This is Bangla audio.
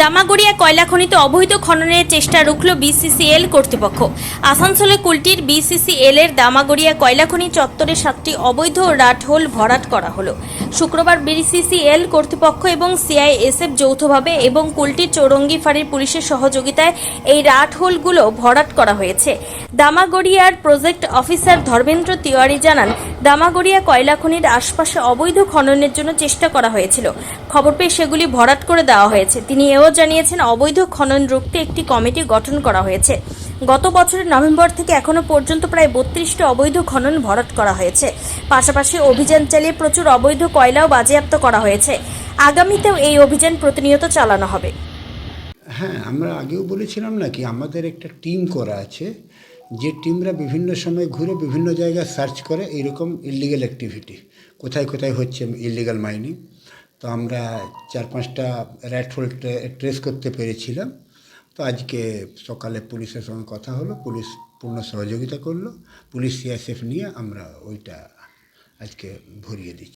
দামাগড়িয়া কয়লা খনিতে অবৈধ খননের চেষ্টা রুখল বিসিসিএল কর্তৃপক্ষ। আসানসোলে কুলটির বিসিসিএল এর দামাগড়িয়া কয়লা খনি চত্বরে সাতটি অবৈধ রাটহোল ভরাট করা হলো। শুক্রবার বিসিসিএল কর্তৃপক্ষ এবং সিআইএসএফ যৌথভাবে এবং কুলটির চৌরঙ্গি ফাঁড়ির পুলিশের সহযোগিতায় এই রাটহোলগুলো ভরাট করা হয়েছে। দামাগড়িয়ার প্রজেক্ট অফিসার ধর্মেন্দ্র তিওয়ারি জানান দামাগড়িয়া কয়লা খনির আশপাশে অবৈধ খননের জন্য চেষ্টা করা হয়েছিল। খবর পেয়ে সেগুলি ভরাট করে দেওয়া হয়েছে। তিনি এও জানিয়েছেন, অবৈধ খনন রুখতে একটি কমিটি গঠন করা হয়েছে। গত বছরের নভেম্বর থেকে এখনও পর্যন্ত প্রায় বত্রিশটি অবৈধ খনন ভরাট করা হয়েছে। পাশাপাশি অভিযান চালিয়ে প্রচুর অবৈধ কয়লাও বাজেয়াপ্ত করা হয়েছে। আগামীতেও এই অভিযান প্রতিনিয়ত চালানো হবে। হ্যাঁ আমরা আগেও বলেছিলাম নাকি আমাদের একটা টিম করা আছে। যে টিমরা বিভিন্ন সময় ঘুরে বিভিন্ন জায়গায় সার্চ করে এইরকম ইলিগাল অ্যাক্টিভিটি কোথায় কোথায় হচ্ছে ইলিগাল মাইনিং তো আমরা চার পাঁচটা র্যাট হোল ট্রেস করতে পেরেছিলাম। তো আজকে সকালে পুলিশের সঙ্গে কথা হলো, পুলিশ পূর্ণ সহযোগিতা করল। পুলিশ সিআইএসএফ নিয়ে আমরা ওইটা আজকে ভরিয়ে দিচ্ছি।